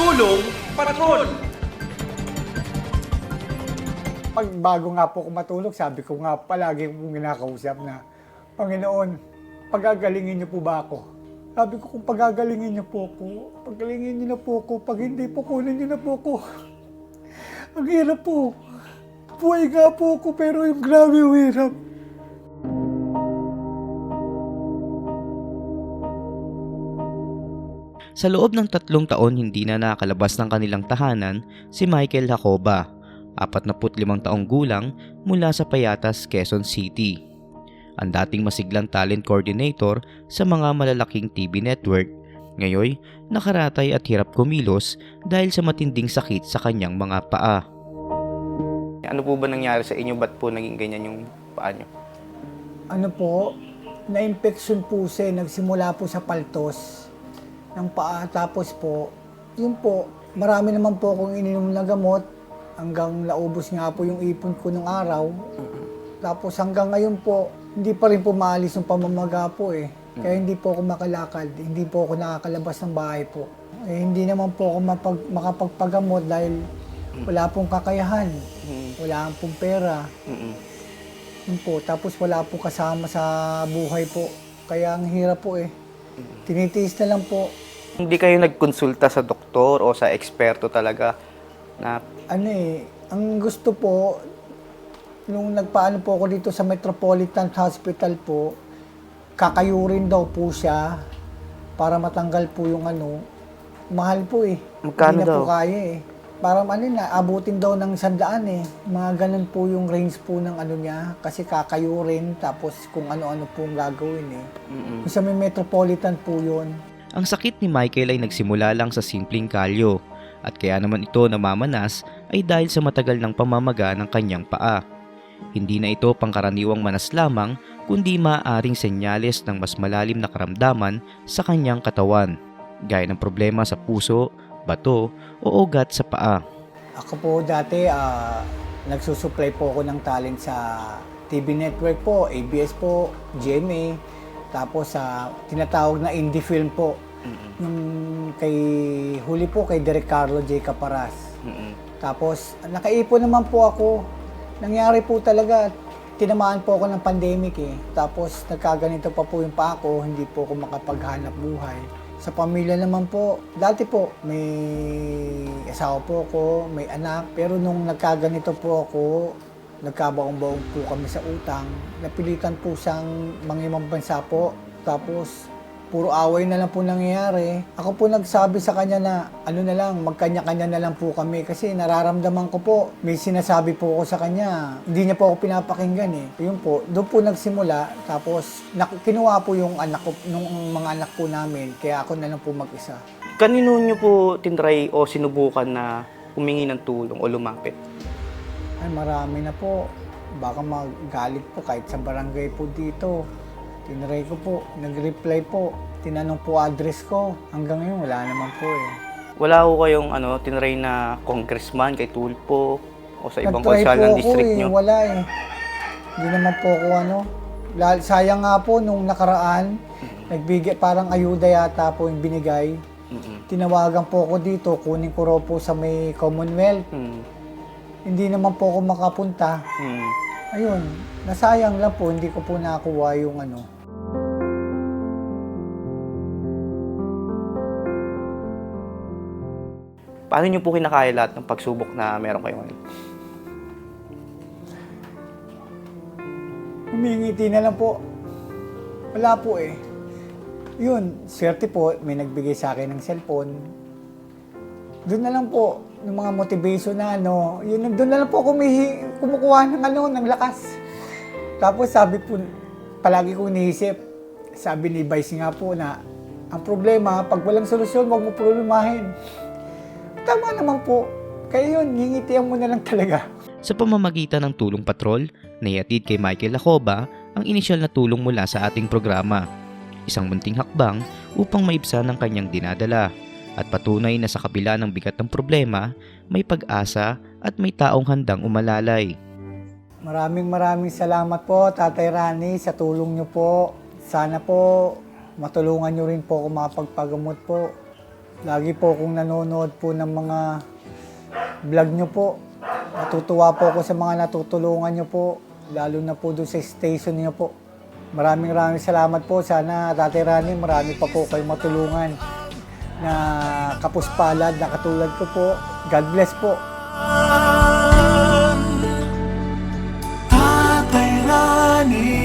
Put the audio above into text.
Tulong Patrol! Pag bago nga po ako matulog, sabi ko nga palagi kong ginakausap na, Panginoon, pagagalingin niyo po ba ako? Sabi ko, kung pagagalingin niyo po ako, pagalingin niyo na po ako, pag hindi po, kunin niyo na po ako. Ang hirap po. Buhay nga po ako, pero yung grabe yung hirap. Sa loob ng tatlong taon hindi na nakakalabas ng kanilang tahanan si Michael Jacoba, 45 taong gulang mula sa Payatas, Quezon City. Ang dating masiglang talent coordinator sa mga malalaking TV network, ngayon nakaratay at hirap kumilos dahil sa matinding sakit sa kanyang mga paa. Ano po ba nangyari sa inyo? Ba't po naging ganyan yung paa nyo? Ano po, na-infection po siya, nagsimula po sa paltos ng paa. Tapos po, yun po, marami naman po akong ininom na gamot hanggang naubos nga po yung ipon ko nung araw. Tapos hanggang ngayon po, hindi pa rin po maalis yung pamamaga po eh. Kaya hindi po ako makalakad, hindi po ako nakakalabas ng bahay po. Eh, hindi naman po ako mapag, makapagpagamot dahil wala pong kakayahan, wala pong pera. Yun po. Tapos wala po kasama sa buhay po. Kaya ang hirap po eh. Tinitiis na lang po. Hindi kayo nagkonsulta sa doktor o sa eksperto talaga na Ano eh, ang gusto po, nung nagpaano po ako dito sa Metropolitan Hospital po, kakayurin daw po siya para matanggal po yung ano. Mahal po eh. Magkano Hindi na po daw? kaya eh. Para ano na, abutin daw ng sandaan eh. Mga ganun po yung range po ng ano niya. Kasi kakayurin, tapos kung ano-ano po ang gagawin eh. Mm-mm. Sa may Metropolitan po yun. Ang sakit ni Michael ay nagsimula lang sa simpleng kalyo at kaya naman ito namamanas ay dahil sa matagal ng pamamaga ng kanyang paa. Hindi na ito pangkaraniwang manas lamang kundi maaaring senyales ng mas malalim na karamdaman sa kanyang katawan, gaya ng problema sa puso, bato o ugat sa paa. Ako po dati, ah, nagsusupply po ako ng talent sa TV network po, ABS po, GMA, tapos sa tinatawag na indie film po. Yung kay huli po kay Derek Carlo J. Caparas. Mm-mm. Tapos nakaipon naman po ako. Nangyari po talaga, tinamaan po ako ng pandemic eh. Tapos nagkaganito pa po yung pa ako, hindi po ako makapaghanap buhay. Sa pamilya naman po, dati po may asawa po ako, may anak. Pero nung nagkaganito po ako, nagkabaong-baong po kami sa utang. Napilitan po siyang mangimang bansa po. Tapos puro away na lang po nangyayari. Ako po nagsabi sa kanya na ano na lang, magkanya-kanya na lang po kami kasi nararamdaman ko po, may sinasabi po ako sa kanya. Hindi niya po ako pinapakinggan eh. Yun po, doon po nagsimula. Tapos kinuha po yung anak ko, nung mga anak po namin. Kaya ako na lang po mag-isa. Kanino nyo po tinry o sinubukan na humingi ng tulong o lumapit? Ay, marami na po. Baka magalit po kahit sa barangay po dito. Tinry ko po, nag-reply po. Tinanong po address ko. Hanggang ngayon, wala naman po eh. Wala ko kayong ano, tinry na congressman kay Tulpo o sa ibang Nag-try konsal po ng ako district eh, nyo? Wala eh. Hindi naman po ako ano. Lal- Sayang nga po nung nakaraan, nagbigay parang ayuda yata po yung binigay. Mm-mm. Tinawagan po ako dito, kunin ko raw po sa may Commonwealth. Mm. Hindi naman po ako makapunta. Mm. Ayun, nasayang lang po, hindi ko po nakuha yung ano. Paano nyo po kinakaya lahat ng pagsubok na meron kayo ngayon? Humingiti na lang po. Wala po eh. Yun, swerte po, may nagbigay sa akin ng cellphone. Doon na lang po, ng mga motivation na ano, yun, doon na lang po may kumukuha ng ano, ng lakas. Tapos sabi po, palagi kong iniisip, sabi ni Vice nga po na, ang problema, pag walang solusyon, huwag mo problemahin. Tama naman po. Kaya yun, ngingitian mo na lang talaga. Sa pamamagitan ng tulong patrol, naiatid kay Michael Lacoba ang inisyal na tulong mula sa ating programa. Isang munting hakbang upang maibsan ang kanyang dinadala at patunay na sa kabila ng bigat ng problema, may pag-asa at may taong handang umalalay. Maraming maraming salamat po Tatay Rani sa tulong niyo po. Sana po matulungan niyo rin po ako makapagpagamot po. Lagi po akong nanonood po ng mga vlog niyo po. Natutuwa po ako sa mga natutulungan niyo po, lalo na po doon sa station niyo po. Maraming maraming salamat po. Sana Tatay Rani, marami pa po kayong matulungan na kapuspalad na katulad ko po. God bless po. Tatay Rani